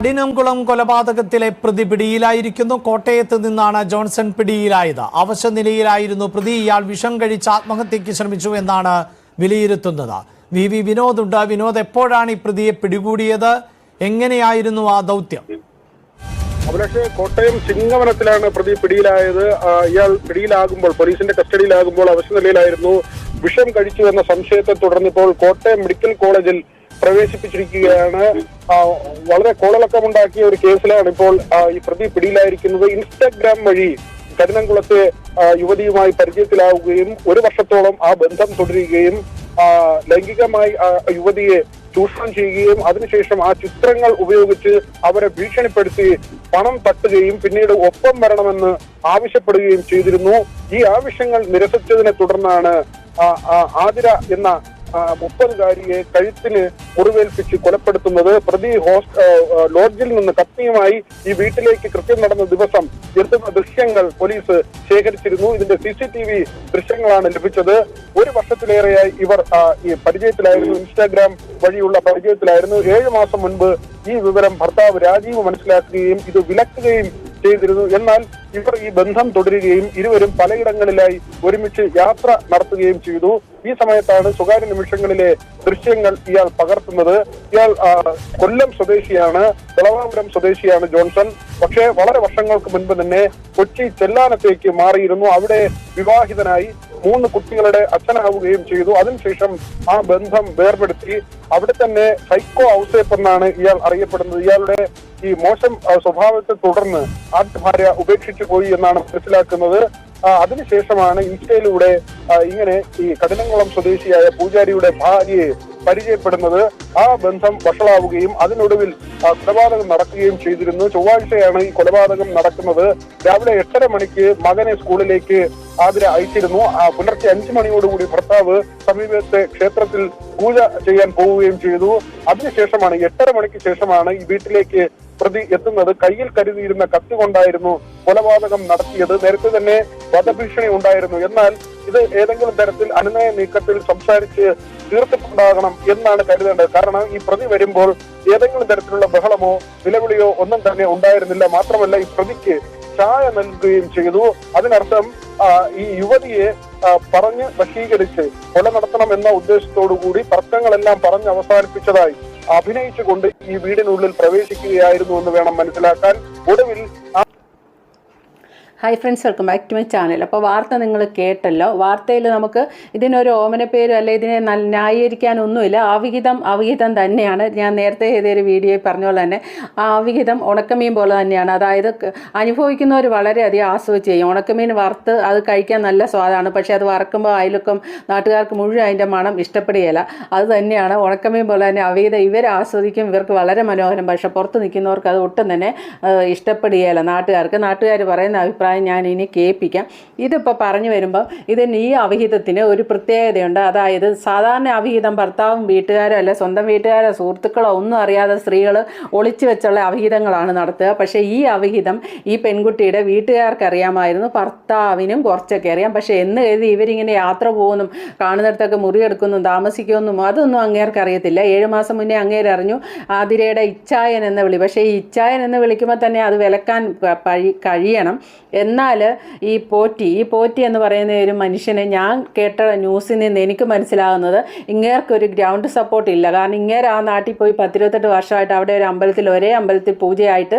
കഠിനംകുളം കൊലപാതകത്തിലെ പ്രതി പിടിയിലായിരിക്കുന്നു. കോട്ടയത്ത് നിന്നാണ് ജോൺസൺ പിടിയിലായത്. അവശ നിലയിലായിരുന്നു പ്രതി. ഇയാൾ വിഷം കഴിച്ച് ആത്മഹത്യയ്ക്ക് ശ്രമിച്ചു എന്നാണ് വിലയിരുത്തുന്നത്. വി വി വിനോദ് ഉണ്ട് വിനോദ് എപ്പോഴാണ് ഈ പ്രതിയെ പിടികൂടിയത്? എങ്ങനെയായിരുന്നു ആ ദൗത്യം? അഭിലാഷ് കോട്ടയം ചിങ്ങവനത്തിലാണ് പ്രതി പിടിയിലായത്. ഇയാൾ പിടിയിലാകുമ്പോൾ പോലീസിന്റെ കസ്റ്റഡിയിലാകുമ്പോൾ അവശനിലയിലായിരുന്നു. വിഷം കഴിച്ചു എന്ന സംശയത്തെ തുടർന്ന് ഇപ്പോൾ കോട്ടയം മെഡിക്കൽ കോളേജിൽ പ്രവേശിപ്പിച്ചിരിക്കുകയാണ്. വളരെ കോളലക്കമുണ്ടാക്കിയ ഒരു കേസിലാണ് ഇപ്പോൾ ഈ പ്രതി പിടിയിലായിരിക്കുന്നത്. ഇൻസ്റ്റാഗ്രാം വഴി കഠിനംകുളത്തെ യുവതിയുമായി പരിചയത്തിലാവുകയും ഒരു വർഷത്തോളം ആ ബന്ധം തുടരുകയും ലൈംഗികമായി യുവതിയെ ചൂഷണം ചെയ്യുകയും അതിനുശേഷം ആ ചിത്രങ്ങൾ ഉപയോഗിച്ച് അവരെ ഭീഷണിപ്പെടുത്തി പണം തട്ടുകയും പിന്നീട് ഒപ്പം വരണമെന്ന് ആവശ്യപ്പെടുകയും ചെയ്തിരുന്നു. ഈ ആവശ്യങ്ങൾ നിരസിച്ചതിനെ തുടർന്നാണ് ആതിര എന്ന മുപ്പതുകാരിയെ കഴുത്തിന് മുറിവേൽപ്പിച്ച് കൊലപ്പെടുത്തുന്നത് പ്രതി ലോഡ്ജിൽ നിന്ന് കത്തിയുമായി ഈ വീട്ടിലേക്ക് കൃത്യം നടന്ന ദിവസം എത്തുന്ന ദൃശ്യങ്ങൾ പോലീസ് ശേഖരിച്ചിരുന്നു. ഇതിന്റെ സി സി ടി വി ദൃശ്യങ്ങളാണ് ലഭിച്ചത്. ഒരു വർഷത്തിലേറെയായി ഇവർ ഈ പരിചയത്തിലായിരുന്നു. ഇൻസ്റ്റാഗ്രാം വഴിയുള്ള പരിചയത്തിലായിരുന്നു. ഏഴു മാസം മുൻപ് ഈ വിവരം ഭർത്താവ് രാജീവ് മനസ്സിലാക്കുകയും ഇത് വിലക്കുകയും ചെയ്തിരുന്നു. എന്നാൽ ഇവർ ഈ ബന്ധം തുടരുകയും ഇരുവരും പലയിടങ്ങളിലായി ഒരുമിച്ച് യാത്ര നടത്തുകയും ചെയ്തു. ഈ സമയത്താണ് സ്വകാര്യ നിമിഷങ്ങളിലെ ദൃശ്യങ്ങൾ ഇയാൾ പകർത്തുന്നത്. ഇയാൾ കൊല്ലം സ്വദേശിയാണ് വിളവാപുരം സ്വദേശിയാണ് ജോൺസൺ. പക്ഷേ വളരെ വർഷങ്ങൾക്ക് മുൻപ് തന്നെ കൊച്ചി ചെല്ലാനത്തേക്ക് മാറിയിരുന്നു. അവിടെ വിവാഹിതനായി മൂന്ന് കുട്ടികളുടെ അച്ഛനാവുകയും ചെയ്തു. അതിനുശേഷം ആ ബന്ധം വേർപെടുത്തി. അവിടെ തന്നെ സൈക്കോ ഔസേപ്പ് എന്നാണ് ഇയാൾ അറിയപ്പെടുന്നത്. ഇയാളുടെ ഈ മോശം സ്വഭാവത്തെ തുടർന്ന് ആദ്യ ഭാര്യ ഉപേക്ഷിച്ചു. പോയി എന്നാണ് മനസ്സിലാക്കുന്നത്. അതിനുശേഷമാണ് ഇൻസ്റ്റയിലൂടെ ഇങ്ങനെ ഈ കഠിനംകുളം സ്വദേശിയായ പൂജാരിയുടെ ഭാര്യയെ പരിചയപ്പെടുന്നത്. ആ ബന്ധം വഷളാവുകയും അതിനൊടുവിൽ കൊലപാതകം നടക്കുകയും ചെയ്തിരുന്നു. ചൊവ്വാഴ്ചയാണ് ഈ കൊലപാതകം നടക്കുന്നത്. രാവിലെ എട്ടര മണിക്ക് മകനെ സ്കൂളിലേക്ക് ആതിര അയച്ചിരുന്നു. ആ, പുലർച്ചെ അഞ്ചു മണിയോടുകൂടി ഭർത്താവ് സമീപത്തെ ക്ഷേത്രത്തിൽ പൂജ ചെയ്യാൻ പോവുകയും ചെയ്തു. അതിനുശേഷമാണ് എട്ടര മണിക്ക് ശേഷമാണ് ഈ വീട്ടിലേക്ക് പ്രതി എത്തുന്നത് കയ്യിൽ കരുതിയിരുന്ന കത്തി കൊണ്ടായിരുന്നു കൊലപാതകം നടത്തിയത്. നേരത്തെ തന്നെ വധഭീഷണി ഉണ്ടായിരുന്നു. എന്നാൽ ഇത് ഏതെങ്കിലും തരത്തിൽ അനുനയ നീക്കത്തിൽ സംസാരിച്ച് തീർത്തിട്ടുണ്ടാകണം എന്നാണ് കരുതേണ്ടത്. കാരണം ഈ പ്രതി വരുമ്പോൾ ഏതെങ്കിലും തരത്തിലുള്ള ബഹളമോ നിലവിളിയോ ഒന്നും തന്നെ ഉണ്ടായിരുന്നില്ല. മാത്രമല്ല ഈ പ്രതിക്ക് ചായ നൽകുകയും ചെയ്തു. അതിനർത്ഥം ഈ യുവതിയെ പറഞ്ഞ് വശീകരിച്ച് കൊല നടത്തണം എന്ന ഉദ്ദേശത്തോടു കൂടി തർക്കങ്ങളെല്ലാം പറഞ്ഞ് അവസാനിപ്പിച്ചതായി. അഭിനയിച്ചുകൊണ്ട് ഈ വീടിനുള്ളിൽ പ്രവേശിക്കുകയായിരുന്നു എന്ന് വേണം മനസ്സിലാക്കാൻ. ഒടുവിൽ hi friends welcome back to my channel അപ്പോൾ വാർത്ത നിങ്ങൾ കേട്ടല്ലോ. വാർത്തയിൽ നമുക്ക് ഇതിനൊരു ഓമന പേര് അല്ലെ ഇതിനെ ന്യായീകരിക്കാനൊന്നുമില്ല. അവിഹിതം അവിഹിതം തന്നെയാണ്. ഞാൻ നേരത്തെ ചെയ്തൊരു വീഡിയോയിൽ പറഞ്ഞ പോലെ തന്നെ ആ അവിഹിതം ഉണക്കമീൻ പോലെ തന്നെയാണ്. അതായത് അനുഭവിക്കുന്നവർ വളരെയധികം ആസ്വദിച്ച് ചെയ്യും. ഉണക്കമീൻ വറുത്ത് അത് കഴിക്കാൻ നല്ല സ്വാദാണ്. പക്ഷേ അത് വറക്കുമ്പോൾ അതിലൊക്കെ നാട്ടുകാർക്ക് മുഴുവൻ അതിന്റെ മണം ഇഷ്ടപ്പെടുകയില്ല. അത് തന്നെയാണ് ഉണക്കമീൻ പോലെ തന്നെ അവിഹിതം ഇവർ ആസ്വദിക്കും. ഇവർക്ക് വളരെ മനോഹരം. പക്ഷേ പുറത്ത് നിൽക്കുന്നവർക്ക് അത് ഒട്ടും തന്നെ ഇഷ്ടപ്പെടുകയില്ല നാട്ടുകാർക്ക്. നാട്ടുകാർ പറയുന്ന അഭിപ്രായം ഞാൻ ഇനി കേൾപ്പിക്കാം. ഇതിപ്പോൾ പറഞ്ഞു വരുമ്പം ഇതിന് ഈ അവിഹിതത്തിന് ഒരു പ്രത്യേകതയുണ്ട്. അതായത് സാധാരണ അവിഹിതം ഭർത്താവും വീട്ടുകാരോ അല്ല സ്വന്തം വീട്ടുകാരോ സുഹൃത്തുക്കളോ ഒന്നും അറിയാതെ സ്ത്രീകൾ ഒളിച്ചു വെച്ചുള്ള അവിഹിതങ്ങളാണ് നടത്തുക. പക്ഷേ ഈ അവിഹിതം ഈ പെൺകുട്ടിയുടെ വീട്ടുകാർക്ക് അറിയാമായിരുന്നു ഭർത്താവിനും കുറച്ചൊക്കെ അറിയാം. പക്ഷേ എന്ന് കരുതി ഇവരിങ്ങനെ യാത്ര പോകുന്നു കാണുന്നിടത്തൊക്കെ മുറിയെടുക്കുന്നു താമസിക്കുമെന്നും അതൊന്നും അങ്ങേർക്ക് അറിയത്തില്ല ഏഴ് മാസം മുന്നേ അങ്ങേര് അറിഞ്ഞു ആതിരയുടെ ഇച്ഛായൻ എന്ന വിളി. പക്ഷേ ഈ ഇച്ഛായൻ എന്ന് വിളിക്കുമ്പോൾ തന്നെ അത് വിലക്കാൻ കഴിയണം. എന്നാൽ ഈ പോറ്റി ഈ പോറ്റി എന്ന് പറയുന്ന ഒരു മനുഷ്യനെ ഞാൻ കേട്ട ന്യൂസിൽ നിന്ന് എനിക്ക് മനസ്സിലാകുന്നത് ഇങ്ങേർക്കൊരു ഗ്രൗണ്ട് സപ്പോർട്ട് ഇല്ല. കാരണം ഇങ്ങേർ ആ നാട്ടിൽ പോയി പത്തിരുപത്തെട്ട് വർഷമായിട്ട് അവിടെ ഒരു അമ്പലത്തിൽ ഒരേ അമ്പലത്തിൽ പൂജയായിട്ട്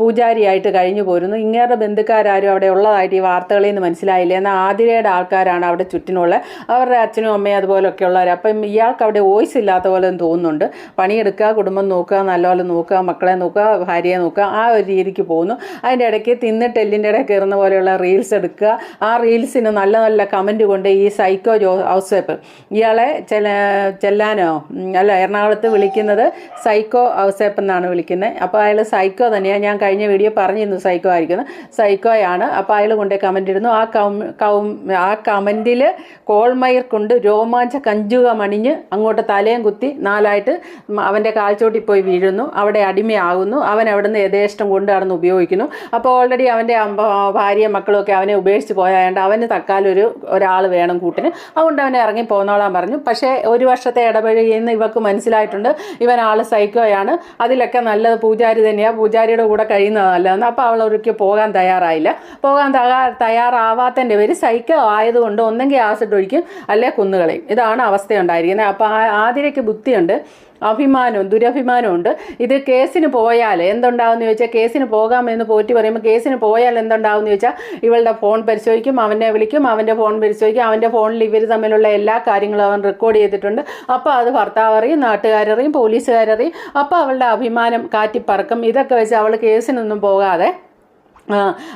പൂജാരിയായിട്ട് കഴിഞ്ഞു പോരുന്നു. ഇങ്ങേരുടെ ബന്ധുക്കാരും അവിടെ ഉള്ളതായിട്ട് ഈ വാർത്തകളിൽ നിന്ന് മനസ്സിലായില്ല. എന്നാൽ ആതിരയുടെ ആൾക്കാരാണ് അവിടെ ചുറ്റിനുള്ള അവരുടെ അച്ഛനും അമ്മയും അതുപോലൊക്കെ ഉള്ളവർ അപ്പം ഇയാൾക്ക് അവിടെ വോയിസ് ഇല്ലാത്ത പോലെ തോന്നുന്നുണ്ട്. പണിയെടുക്കുക കുടുംബം നോക്കുക നല്ലപോലെ നോക്കുക മക്കളെ നോക്കുക ഭാര്യയെ നോക്കുക ആ ഒരു രീതിക്ക് പോകുന്നു. അതിന്റെ ഇടയ്ക്ക് തിന്നിട്ട് എല്ലിന്റെ ഇടയിൽ കയറുന്ന പോലെയുള്ള റീൽസ് എടുക്കുക. ആ റീൽസിന് നല്ല നല്ല കമന്റ് കൊണ്ട് ഈ സൈക്കോ ജോ ഔസേപ്പ്. ഇയാളെ ചെല ചെല്ലാനോ അല്ല എറണാകുളത്ത് വിളിക്കുന്നത് സൈക്കോ ഔസേപ്പ് എന്നാണ് വിളിക്കുന്നത് അപ്പോൾ അയാൾ സൈക്കോ തന്നെയാണ് ഞാൻ കഴിഞ്ഞ വീഡിയോ പറഞ്ഞിരുന്നു സൈക്കോ ആയിരിക്കുന്നു സൈക്കോയാണ് അപ്പോൾ അയാൾ കൊണ്ടേ കമന്റ് ഇടുന്നു. ആ കൗ കൗ ആ കമന്റിൽ കോൾമയർ കൊണ്ട് രോമാഞ്ച കഞ്ചുക മണിഞ്ഞ് അങ്ങോട്ട് തലയും കുത്തി നാലായിട്ട് അവന്റെ കാൽച്ചോട്ടിൽ പോയി വീഴുന്നു. അവിടെ അടിമയാകുന്നു. അവൻ അവിടുന്ന് യഥേഷ്ടം കൊണ്ട് നടന്ന് ഉപയോഗിക്കുന്നു. അപ്പോൾ ഓൾറെഡി അവന്റെ അമ്പ- ഭാര്യയും മക്കളും ഒക്കെ അവനെ ഉപേക്ഷിച്ച് പോയായതുകൊണ്ട് അവന് തക്കാലം ഒരു ഒരാൾ വേണം കൂട്ടിന്. അതുകൊണ്ട് അവനെ ഇറങ്ങി പോന്നോളാൻ പറഞ്ഞു. പക്ഷേ ഒരു വർഷത്തെ ഇടപഴകിയെന്ന് ഇവക്ക് മനസ്സിലായിട്ടുണ്ട്. ഇവൻ ആൾ സൈക്കോയാണ്. അതിലൊക്കെ നല്ലത് പൂജാരി തന്നെയാണ് പൂജാരിയുടെ കൂടെ കഴിയുന്നത് നല്ലതെന്ന്. അപ്പോൾ അവൾ ഒരിക്കൽ പോകാൻ തയ്യാറായില്ല. പോകാൻ തയ്യാറാവാത്തതിന്റെ പേര് സൈക്കോ ആയതുകൊണ്ട് ഒന്നെങ്കിൽ ആസിഡ് ഒഴിക്കും അല്ലെ കുന്നുകളയും. ഇതാണ് അവസ്ഥ ഉണ്ടായിരിക്കുന്നത് അപ്പോൾ ആതിരയ്ക്ക് ബുദ്ധിയുണ്ട്. അഭിമാനവും ദുരഭിമാനവും ഉണ്ട്. ഇത് കേസിന് പോയാൽ എന്തുണ്ടാവുമെന്ന് ചോദിച്ചാൽ കേസിന് പോകാമെന്ന് പോറ്റി പറയുമ്പോൾ കേസിന് പോയാൽ എന്തുണ്ടാവുമെന്ന് ചോദിച്ചാൽ ഇവളുടെ ഫോൺ പരിശോധിക്കും അവനെ വിളിക്കും അവന്റെ ഫോൺ പരിശോധിക്കും അവന്റെ ഫോണിൽ ഇവർ തമ്മിലുള്ള എല്ലാ കാര്യങ്ങളും അവൻ റെക്കോർഡ് ചെയ്തിട്ടുണ്ട്. അപ്പോൾ അത് ഭർത്താവ് അറിയും നാട്ടുകാരറിയും പോലീസുകാരറിയും അപ്പോൾ അവളുടെ അഭിമാനം കാറ്റിപ്പറക്കും. ഇതൊക്കെ വെച്ച് അവൾ കേസിനൊന്നും പോകാതെ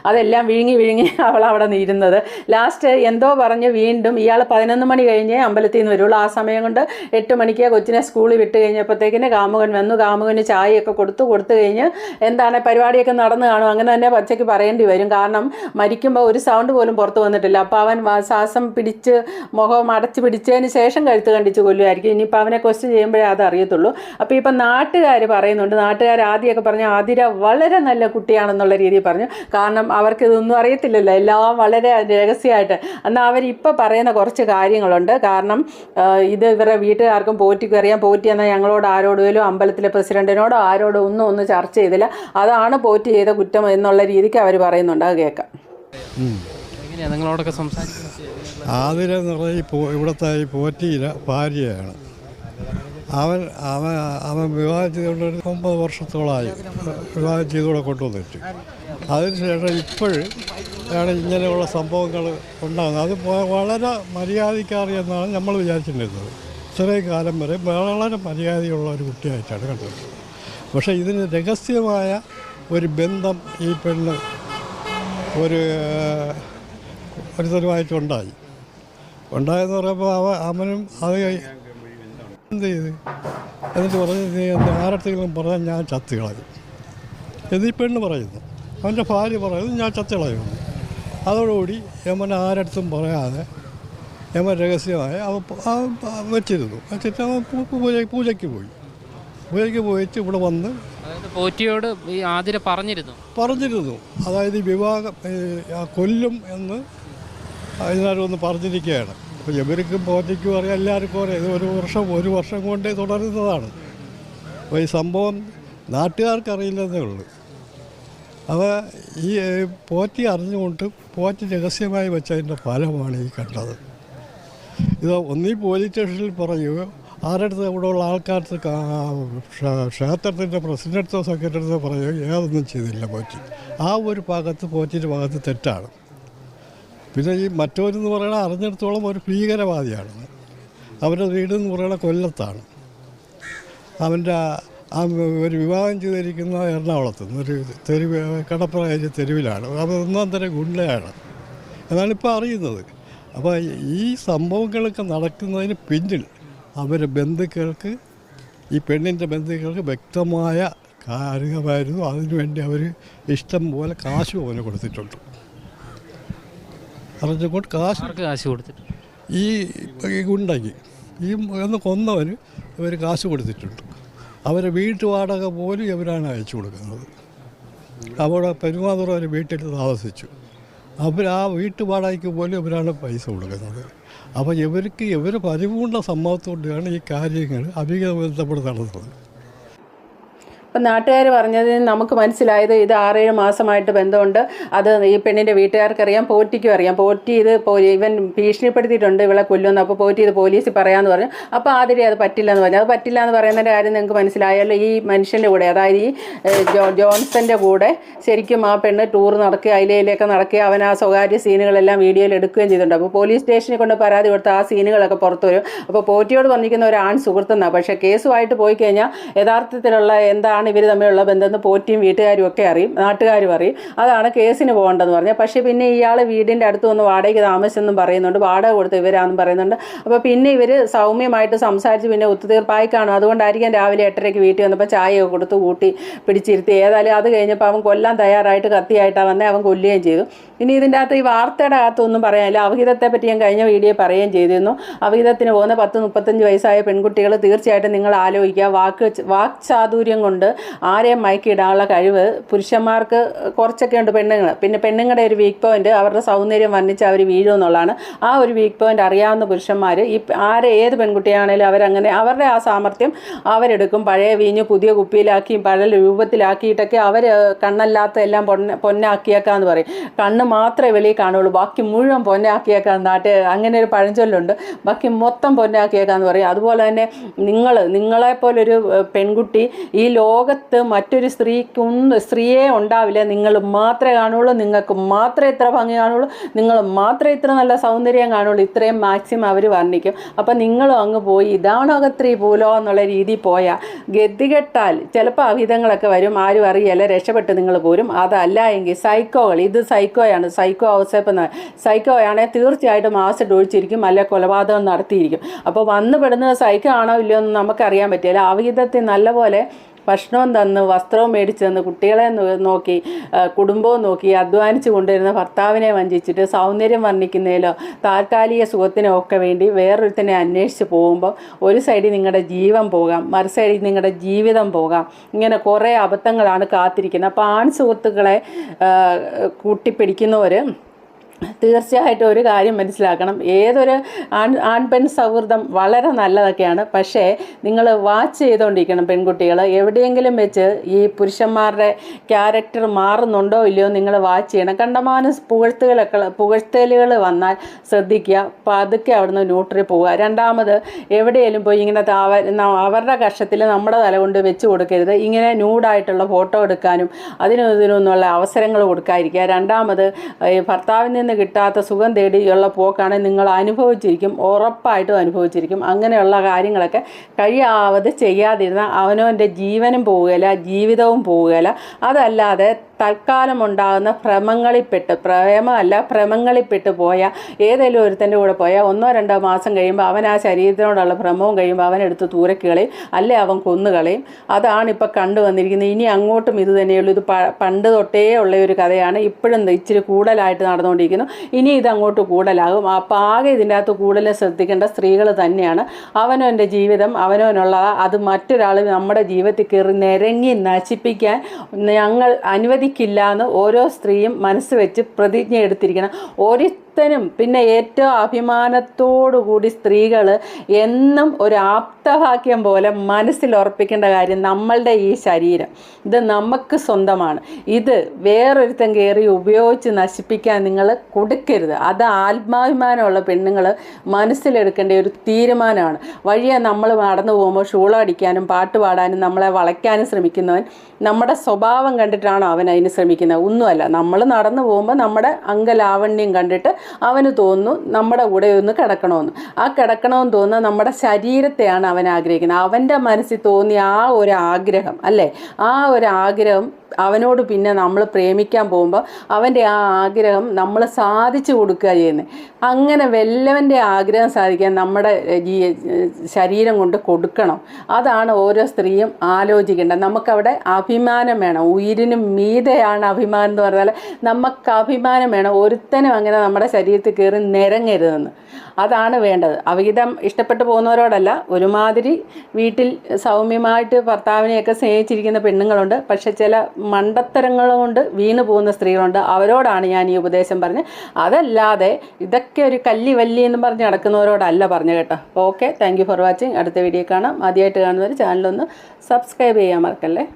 അതെല്ലാം വിഴുങ്ങി വിഴുങ്ങി അവൾ അവിടെ നിന്നിരുന്നത് ലാസ്റ്റ് എന്തോ പറഞ്ഞ് വീണ്ടും ഇയാൾ പതിനൊന്ന് മണി കഴിഞ്ഞേ അമ്പലത്തിൽ നിന്ന് വരുള്ളൂ. ആ സമയം കൊണ്ട് എട്ട് മണിക്ക് കൊച്ചിനെ സ്കൂളിൽ വിട്ട് കഴിഞ്ഞപ്പോഴത്തേക്കിന് കാമുകൻ വന്നു. കാമുകന് ചായയൊക്കെ കൊടുത്തു. കൊടുത്തു കഴിഞ്ഞ് എന്താണ് പരിപാടിയൊക്കെ നടന്നു കാണും. അങ്ങനെ തന്നെ പച്ചയ്ക്ക് പറയേണ്ടി വരും. കാരണം മരിക്കുമ്പോൾ ഒരു സൗണ്ട് പോലും പുറത്ത് വന്നിട്ടില്ല. അപ്പോൾ അവൻ ശ്വാസം പിടിച്ച് മുഖം അടച്ച് പിടിച്ചതിന് ശേഷം കഴുത്ത് കണ്ടിച്ച് കൊല്ലുമായിരിക്കും. ഇനിയിപ്പോൾ അവനെ ക്വസ്റ്റ്യൻ ചെയ്യുമ്പോഴേ അത് അറിയത്തുള്ളൂ. അപ്പോൾ ഇപ്പം നാട്ടുകാർ പറയുന്നുണ്ട്. നാട്ടുകാർ ആദ്യമൊക്കെ പറഞ്ഞു ആതിര വളരെ നല്ല കുട്ടിയാണെന്നുള്ള രീതിയിൽ പറഞ്ഞു. കാരണം അവർക്ക് ഇതൊന്നും അറിയത്തില്ലല്ലോ. എല്ലാം വളരെ രഹസ്യമായിട്ട്. എന്നാൽ അവരിപ്പോൾ പറയുന്ന കുറച്ച് കാര്യങ്ങളുണ്ട്. കാരണം ഇത് ഇവരുടെ വീട്ടുകാർക്കും പോറ്റിക്കും അറിയാം. പോറ്റി എന്നാൽ ഞങ്ങളോട് ആരോടും അമ്പലത്തിലെ പ്രസിഡന്റിനോടോ ആരോടോ ഒന്നും ഒന്നും ചർച്ച ചെയ്തില്ല. അതാണ് പോറ്റി ചെയ്ത കുറ്റം എന്നുള്ള രീതിക്ക് അവർ പറയുന്നുണ്ട്. അത് കേൾക്കാം നിങ്ങളോടൊക്കെ സംസാരിക്കുന്നത് ആതിര എന്ന് പറഞ്ഞാൽ ഈ പോ- ഇവിടുത്തെ ഈ പോറ്റിയിലെ ഭാര്യയാണ്. അവൻ അവൻ അവൻ വിവാഹം ചെയ്തുകൊണ്ട് ഒരു ഒമ്പത് വർഷത്തോളമായി വിവാഹം ചെയ്തുകൂടെ കൊണ്ടുവന്നിട്ട്. അതിനുശേഷം ഇപ്പോഴും ആണ് ഇങ്ങനെയുള്ള സംഭവങ്ങൾ ഉണ്ടാകുന്നത്. അത് വളരെ മര്യാദക്കാറിയെന്നാണ് നമ്മൾ വിചാരിച്ചിരുന്നത് ഇത്രയും കാലം വരെ വളരെ മര്യാദയുള്ള ഒരു കുട്ടിയായിട്ടാണ് കണ്ടത് പക്ഷേ ഇതിന് രഹസ്യമായ ഒരു ബന്ധം ഈ പെണ്ണ് ഒരു ഒരുത്തരുമായിട്ടുണ്ടായി ഉണ്ടായെന്ന് പറയുമ്പോൾ അവ അവനും അത് എന്ത് ചെയ്ത്? എന്നിട്ട് പറഞ്ഞ് നീ പറഞ്ഞാൽ ഞാൻ ചത്തുകളായി. കളയും എന്നീ പെണ്ണ് പറയുന്നു. അവന്റെ ഭാര്യ പറയുന്നത് ഞാൻ ചത്ത് കളയുന്നു അതോടുകൂടി യമൻ ആരടുത്തും പറയാതെ യമൻ രഹസ്യമായി അവൻ വെച്ചിരുന്നു. വെച്ചിട്ട് അവൻ പൂജ പൂജയ്ക്ക് പോയി. പൂജയ്ക്ക് പോയിട്ട് ഇവിടെ വന്ന് പോറ്റിയോട് ഈ ആതിര പറഞ്ഞിരുന്നു. പറഞ്ഞിരുന്നു. അതായത് ഈ വിവാഹം കൊല്ലും എന്ന് അതിനാരും ഒന്ന് പറഞ്ഞിരിക്കുകയാണ്. അപ്പോൾ ഇവർക്കും പോറ്റിക്കും അറിയാം എല്ലാവർക്കും അറിയാം. ഇത് ഒരു വർഷം ഒരു വർഷം കൊണ്ടേ തുടരുന്നതാണ്. അപ്പോൾ ഈ സംഭവം നാട്ടുകാർക്കറിയില്ലെന്നേ ഉള്ളൂ. അപ്പോൾ ഈ പോറ്റി അറിഞ്ഞുകൊണ്ട് പോറ്റി രഹസ്യമായി വെച്ചതിന്റെ ഫലമാണ് ഈ കണ്ടത്. ഇത് ഒന്നീ പോലീസ് സ്റ്റേഷനിൽ പറയുകയോ ആരടുത്ത് ഇവിടെ ഉള്ള ആൾക്കാർക്ക് ക്ഷേത്രത്തിന്റെ പ്രസിഡന്റോ സെക്രട്ടറിയോ പറയുകയോ ഏതൊന്നും ചെയ്തില്ല പോറ്റി. ആ ഒരു ഭാഗത്ത് പോറ്റിന്റെ ഭാഗത്ത് തെറ്റാണ്. പിന്നെ ഈ മറ്റവരെന്ന് പറയുന്നത് അറിഞ്ഞിടത്തോളം ഒരു ഭീകരവാദിയാണ്. അവരുടെ വീടെന്ന് പറയുന്നത് കൊല്ലത്താണ്. അവന്റെ ആ ഒരു വിവാഹം ചെയ്തിരിക്കുന്ന എറണാകുളത്ത് നിന്ന് ഒരു തെരുവ് കടപ്പുറ തെരുവിലാണ്. അത് ഒന്നാം തരം ഗുണ്ടയാണ്. എന്നാണ് ഇപ്പോൾ അറിയുന്നത്. അപ്പോൾ ഈ സംഭവങ്ങളൊക്കെ നടക്കുന്നതിന് പിന്നിൽ അവരെ ബന്ധുക്കൾക്ക് ഈ പെണ്ണിന്റെ ബന്ധുക്കൾക്ക് വ്യക്തമായ കാര്യമായിരുന്നു അതിനുവേണ്ടി അവർ ഇഷ്ടം പോലെ കാശ് പോലെ കൊടുത്തിട്ടുണ്ട്. അറിഞ്ഞുകൊണ്ട് കാശ് കാശ് കൊടുത്തിട്ട്? ഈ ഈ ഗുണ്ടയ്ക്ക്. ഈ ഒന്ന് കൊന്നവന് ഇവർ കാശ് കൊടുത്തിട്ടുണ്ട്. അവരെ വീട്ടുവാടക പോലും ഇവരാണ് അയച്ചു കൊടുക്കുന്നത്. അവിടെ പെരുമാതുറ അവർ വീട്ടിൽ താമസിച്ചു. അവർ ആ വീട്ടു വാടകയ്ക്ക് പോലും ഇവരാണ് പൈസ കൊടുക്കുന്നത്. അപ്പോൾ ഇവർക്ക് ഇവർ പരിപൂർണ സമ്മതത്തോടെയാണ് ഈ കാര്യങ്ങൾ അഭിഗത ബന്ധപ്പെട്ട് അപ്പം നാട്ടുകാർ പറഞ്ഞത് നമുക്ക് മനസ്സിലായത് ഇത് ആറേഴ് മാസമായിട്ട് ബന്ധമുണ്ട്. അത് ഈ പെണ്ണിന്റെ വീട്ടുകാർക്കറിയാം പോറ്റിക്കും അറിയാം. പോറ്റി ഇത് ഇവൻ ഭീഷണിപ്പെടുത്തിയിട്ടുണ്ട് ഇവളെ കൊല്ലുമെന്ന്. അപ്പോൾ പോറ്റി ഇത് പോലീസിൽ പറയാമെന്ന് പറഞ്ഞു. അപ്പോൾ ആതിരി അത് പറ്റില്ല എന്ന് പറഞ്ഞു. അത് പറ്റില്ല എന്ന് പറയുന്നതിന്റെ കാര്യം നിങ്ങൾക്ക് മനസ്സിലായല്ലോ. ഈ മനുഷ്യന്റെ കൂടെ അതായത് ഈ ഏഹ്, ജോ ജോൺസന്റെ കൂടെ ശരിക്കും ആ പെണ്ണ് ടൂർ നടക്കുക അതിലേലൊക്കെ നടക്കുക അവൻ ആ സ്വകാര്യ സീനുകളെല്ലാം വീഡിയോയിൽ എടുക്കുകയും ചെയ്തിട്ടുണ്ട്. അപ്പോൾ പോലീസ് സ്റ്റേഷനിൽ കൊണ്ട് പരാതി കൊടുത്ത് ആ സീനുകളൊക്കെ പുറത്തു വരും. അപ്പോൾ പോറ്റിയോട് പറഞ്ഞിരിക്കുന്ന ഒരു ആൺ സുഹൃത്തെന്നാണ് പക്ഷേ കേസുമായിട്ട് പോയി കഴിഞ്ഞാൽ യഥാർത്ഥത്തിലുള്ള എന്താണ് ഇവർ തമ്മിലുള്ള ബന്ധം എന്ന് പോറ്റിയും വീട്ടുകാരും ഒക്കെ അറിയും നാട്ടുകാരും അറിയും. അതാണ് കേസിന് പോകേണ്ടതെന്ന് പറഞ്ഞാൽ പക്ഷേ പിന്നെ ഇയാൾ വീടിന്റെ അടുത്ത് വന്ന് വാടകയ്ക്ക് താമസിച്ചെന്നും പറയുന്നുണ്ട് വാടക കൊടുത്ത് ഇവരാണെന്നും പറയുന്നുണ്ട്. അപ്പോൾ പിന്നെ ഇവർ സൗമ്യമായിട്ട് സംസാരിച്ച് പിന്നെ ഒത്തുതീർപ്പായി കാണും. അതുകൊണ്ടായിരിക്കും രാവിലെ എട്ടരയ്ക്ക് വീട്ടിൽ വന്നപ്പോൾ ചായയൊക്കെ കൊടുത്ത് കൂട്ടി പിടിച്ചിരുത്തി. ഏതായാലും അത് കഴിഞ്ഞപ്പോൾ അവൻ കൊല്ലാൻ തയ്യാറായിട്ട് കത്തിയായിട്ടാണ് വന്നേ അവൻ കൊല്ലുകയും ചെയ്തു. ഇനി ഇതിന്റെ അകത്ത് ഈ വാർത്തയുടെ അകത്തൊന്നും പറയാനില്ല. അവഹിതത്തെ പറ്റി ഞാൻ കഴിഞ്ഞ വീഡിയോ പറയുകയും ചെയ്തിരുന്നു. അവഹിതത്തിന് പോകുന്ന പത്ത് മുപ്പത്തഞ്ച് വയസ്സായ പെൺകുട്ടികൾ തീർച്ചയായിട്ടും നിങ്ങൾ ആലോചിക്കുക. വാക്ക് വാക്ചാതുര്യം കൊണ്ട് ആരെയും മയക്കിയിടാനുള്ള കഴിവ് പുരുഷന്മാർക്ക് കുറച്ചൊക്കെ ഉണ്ട് പെണ്ണുങ്ങൾ. പിന്നെ പെണ്ണുങ്ങളുടെ ഒരു വീക്ക് പോയിന്റ് അവരുടെ സൗന്ദര്യം വർണിച്ച് അവർ വീഴുമെന്നുള്ളതാണ് ആ ഒരു വീക്ക് പോയിന്റ് അറിയാവുന്ന പുരുഷന്മാർ ഈ ആരെ ഏത് പെൺകുട്ടിയാണേലും അവരങ്ങനെ അവരുടെ ആ സാമർഥ്യം അവരെടുക്കും. പഴയ വീഞ്ഞ് പുതിയ കുപ്പിയിലാക്കിയും പഴയ രൂപത്തിലാക്കിയിട്ടൊക്കെ അവർ കണ്ണല്ലാത്ത എല്ലാം പൊന്ന പൊന്നാക്കിയേക്കാന്ന് പറയും. കണ്ണ് മാത്രമേ വെളിയിൽ കാണുള്ളൂ. ബാക്കി മുഴുവൻ പൊന്നാക്കിയേക്കാൻ നാട്ട് അങ്ങനെ ഒരു പഴഞ്ചൊല്ലുണ്ട്. ബാക്കി മൊത്തം പൊന്നാക്കിയേക്കാന്ന് പറയും. അതുപോലെ തന്നെ നിങ്ങൾ നിങ്ങളെപ്പോലൊരു പെൺകുട്ടി ഈ ലോകത്ത് മറ്റൊരു സ്ത്രീക്കൊന്നും സ്ത്രീയെ ഉണ്ടാവില്ല. നിങ്ങൾ മാത്രമേ കാണുള്ളൂ നിങ്ങൾക്ക് മാത്രമേ ഇത്ര ഭംഗി കാണുള്ളൂ നിങ്ങൾ മാത്രമേ ഇത്ര നല്ല സൗന്ദര്യം കാണുള്ളൂ ഇത്രയും മാക്സിമം അവർ വർണിക്കും. അപ്പം നിങ്ങളും അങ്ങ് പോയി ഇതാണോ സ്ത്രീ പോലോ എന്നുള്ള രീതിയിൽ പോയാൽ ഗതികെട്ടാൽ ചിലപ്പോൾ അവിധങ്ങളൊക്കെ വരും. ആരും അറിയല്ല രക്ഷപ്പെട്ട് നിങ്ങൾ പോരും. അതല്ല എങ്കിൽ സൈക്കോകൾ ഇത് സൈക്കോയാണ്. സൈക്കോ ഔസേപ്പ് സൈക്കോയാണെങ്കിൽ തീർച്ചയായിട്ടും ആസിഡ് ഒഴിച്ചിരിക്കും അല്ല കൊലപാതകം നടത്തിയിരിക്കും. അപ്പോൾ വന്നു പെടുന്നത് സൈക്കോ ആണോ ഇല്ലയോ എന്ന് നമുക്കറിയാൻ പറ്റില്ല. അവിധത്തിൽ നല്ലപോലെ ഭക്ഷണവും തന്ന് വസ്ത്രവും മേടിച്ച് തന്ന് കുട്ടികളെ നോക്കി കുടുംബവും നോക്കി അധ്വാനിച്ചു കൊണ്ടുവരുന്ന ഭർത്താവിനെ വഞ്ചിച്ചിട്ട് സൗന്ദര്യം വർണിക്കുന്നതിലോ താൽക്കാലിക സുഖത്തിനോ ഒക്കെ വേണ്ടി വേറൊരുത്തനെ അന്വേഷിച്ച് പോകുമ്പോൾ ഒരു സൈഡിൽ നിങ്ങളുടെ ജീവൻ പോകാം മറു സൈഡിൽ നിങ്ങളുടെ ജീവിതം പോകാം. ഇങ്ങനെ കുറേ അബദ്ധങ്ങളാണ് കാത്തിരിക്കുന്നത്. അപ്പോൾ ആൺ സുഹൃത്തുക്കളെ കൂട്ടിപ്പിടിക്കുന്നവർ തീർച്ചയായിട്ടും ഒരു കാര്യം മനസ്സിലാക്കണം. ഏതൊരു ആൺ ആൺപെൺ സൗഹൃദം വളരെ നല്ലതൊക്കെയാണ്. പക്ഷേ നിങ്ങൾ വാച്ച് ചെയ്തുകൊണ്ടിരിക്കണം പെൺകുട്ടികൾ എവിടെയെങ്കിലും വെച്ച് ഈ പുരുഷന്മാരുടെ ക്യാരക്ടർ മാറുന്നുണ്ടോ ഇല്ലയോ നിങ്ങൾ വാച്ച് ചെയ്യണം. കണ്ടമാനം പുകഴ്ത്തുകളൊക്കെ പുകഴ്ത്തലുകൾ വന്നാൽ ശ്രദ്ധിക്കുക. പതുക്കെ അവിടുന്ന് ന്യൂട്രി പോവുക. രണ്ടാമത് എവിടെയെങ്കിലും പോയി ഇങ്ങനെ അവരുടെ കഷത്തിൽ നമ്മുടെ തല കൊണ്ട് വെച്ച് കൊടുക്കരുത്. ഇങ്ങനെ ന്യൂഡായിട്ടുള്ള ഫോട്ടോ എടുക്കാനും അതിനും ഇതിനും ഒന്നുള്ള അവസരങ്ങൾ കൊടുക്കാതിരിക്കുക. രണ്ടാമത് ഭർത്താവിൽ നിന്ന് കിട്ടാത്ത സുഖം തേടിയുള്ള പോക്കാണ് നിങ്ങൾ അനുഭവിച്ചിരിക്കും ഉറപ്പായിട്ടും അനുഭവിച്ചിരിക്കും. അങ്ങനെയുള്ള കാര്യങ്ങളൊക്കെ കഴിയാവത് ചെയ്യാതിരുന്ന അവനവന്റെ ജീവനും പോവുകയില്ല ജീവിതവും പോവുകയില്ല. അതല്ലാതെ തൽക്കാലം ഉണ്ടാകുന്ന ഭ്രമങ്ങളിൽപ്പെട്ട് പ്രേമമല്ല ഭ്രമങ്ങളിൽപ്പെട്ട് പോയ ഏതെങ്കിലും ഒരുത്തന്റെ കൂടെ പോയാൽ ഒന്നോ രണ്ടോ മാസം കഴിയുമ്പോൾ അവൻ ആ ശരീരത്തിനോടുള്ള ഭ്രമവും കഴിയുമ്പോൾ അവൻ എടുത്ത് തൂരക്കളയും അല്ലെ അവൻ കൊന്നുകളയും അതാണ് ഇപ്പോൾ കണ്ടുവന്നിരിക്കുന്നത് ഇനി അങ്ങോട്ടും ഇത് തന്നെയുള്ളൂ. ഇത് പണ്ട് തൊട്ടേ ഉള്ള ഒരു കഥയാണ്. ഇപ്പോഴും ഇച്ചിരി കൂടുതലായിട്ട് നടന്നുകൊണ്ടിരിക്കുന്നു. ഇനി ഇത് അങ്ങോട്ട് കൂടുതലാകും. അപ്പോൾ ആകെ ഇതിന്റെ അകത്ത് കൂടുതൽ ശ്രദ്ധിക്കേണ്ട സ്ത്രീകൾ തന്നെയാണ്. അവനവന്റെ ജീവിതം അവനവനുള്ള അത് മറ്റൊരാൾ നമ്മുടെ ജീവിതത്തിൽ കയറി നിരങ്ങി നശിപ്പിക്കാൻ ഞങ്ങൾ അനുവദിക്കില്ല എന്ന് ഓരോ സ്ത്രീയും മനസ്സ് വെച്ച് പ്രതിജ്ഞ എടുത്തിരിക്കണം ഒരുത്തനും പിന്നെ ഏറ്റവും അഭിമാനത്തോടുകൂടി സ്ത്രീകൾ എന്നും ഒരു ആപ്തവാക്യം പോലെ മനസ്സിൽ ഉറപ്പിക്കേണ്ട കാര്യം നമ്മളുടെ ഈ ശരീരം. ഇത് നമുക്ക് സ്വന്തമാണ്. ഇത് വേറൊരുത്തൻ കയറി ഉപയോഗിച്ച് നശിപ്പിക്കാൻ നിങ്ങൾ കൊടുക്കരുത്. അത് ആത്മാഭിമാനമുള്ള പെണ്ണുങ്ങൾ മനസ്സിലെടുക്കേണ്ട ഒരു തീരുമാനമാണ്. വഴിയെ നമ്മൾ നടന്നു പോകുമ്പോൾ ഷൂളം അടിക്കാനും പാട്ട് പാടാനും നമ്മളെ വളയ്ക്കാനും ശ്രമിക്കുന്നവൻ നമ്മുടെ സ്വഭാവം കണ്ടിട്ടാണോ അവൻ അതിന് ശ്രമിക്കുന്നത്? ഒന്നുമല്ല. നമ്മൾ നടന്നു പോകുമ്പോൾ നമ്മുടെ അംഗലാവണ്യം കണ്ടിട്ട് അവന് തോന്നുന്നു നമ്മുടെ കൂടെ ഒന്ന് കിടക്കണമെന്ന്. ആ കിടക്കണമെന്ന് തോന്നുന്ന നമ്മുടെ ശരീരത്തെയാണ് അവൻ ആഗ്രഹിക്കുന്നത്. അവന്റെ മനസ്സിൽ തോന്നിയ ആ ഒരു ആഗ്രഹം അല്ലേ? ആ ഒരു ആഗ്രഹം അവനോട് പിന്നെ നമ്മൾ പ്രേമിക്കാൻ പോകുമ്പോൾ അവന്റെ ആ ആഗ്രഹം നമ്മൾ സാധിച്ചു കൊടുക്കുക ചെയ്യുന്നത് അങ്ങനെ വല്ലവന്റെ ആഗ്രഹം സാധിക്കാൻ നമ്മുടെ ശരീരം കൊണ്ട് കൊടുക്കണം. അതാണ് ഓരോ സ്ത്രീയും ആലോചിക്കേണ്ടത്. നമുക്കവിടെ അഭിമാനം വേണം. ഉയിരിനും മീതയാണ് അഭിമാനം എന്ന് പറഞ്ഞാൽ നമുക്ക് അഭിമാനം വേണം. ഒരുത്തനും അങ്ങനെ നമ്മുടെ ശരീരത്തിൽ കയറി നിരങ്ങരുതെന്ന്. അതാണ് വേണ്ടത്. അവിഹിതം ഇഷ്ടപ്പെട്ടു പോകുന്നവരോടല്ല. ഒരുമാതിരി വീട്ടിൽ സൗമ്യമായിട്ട് ഭർത്താവിനെയൊക്കെ സ്നേഹിച്ചിരിക്കുന്ന പെണ്ണുങ്ങളുണ്ട്. പക്ഷെ ചില മണ്ടത്തരങ്ങൾ കൊണ്ട് വീണു പോകുന്ന സ്ത്രീകളുണ്ട്. അവരോടാണ് ഞാൻ ഈ ഉപദേശം പറഞ്ഞ് അതല്ലാതെ ഇതൊക്കെ ഒരു കല്ലി വല്ലി എന്ന് പറഞ്ഞ് നടക്കുന്നവരോടല്ല പറഞ്ഞു കേട്ടോ. ഓക്കെ താങ്ക് ഫോർ വാച്ചിങ് അടുത്ത വീഡിയോ കാണാം. ആദ്യമായിട്ട് കാണുന്നവർ ചാനലൊന്ന് സബ്സ്ക്രൈബ് ചെയ്യാൻ മറക്കല്ലേ?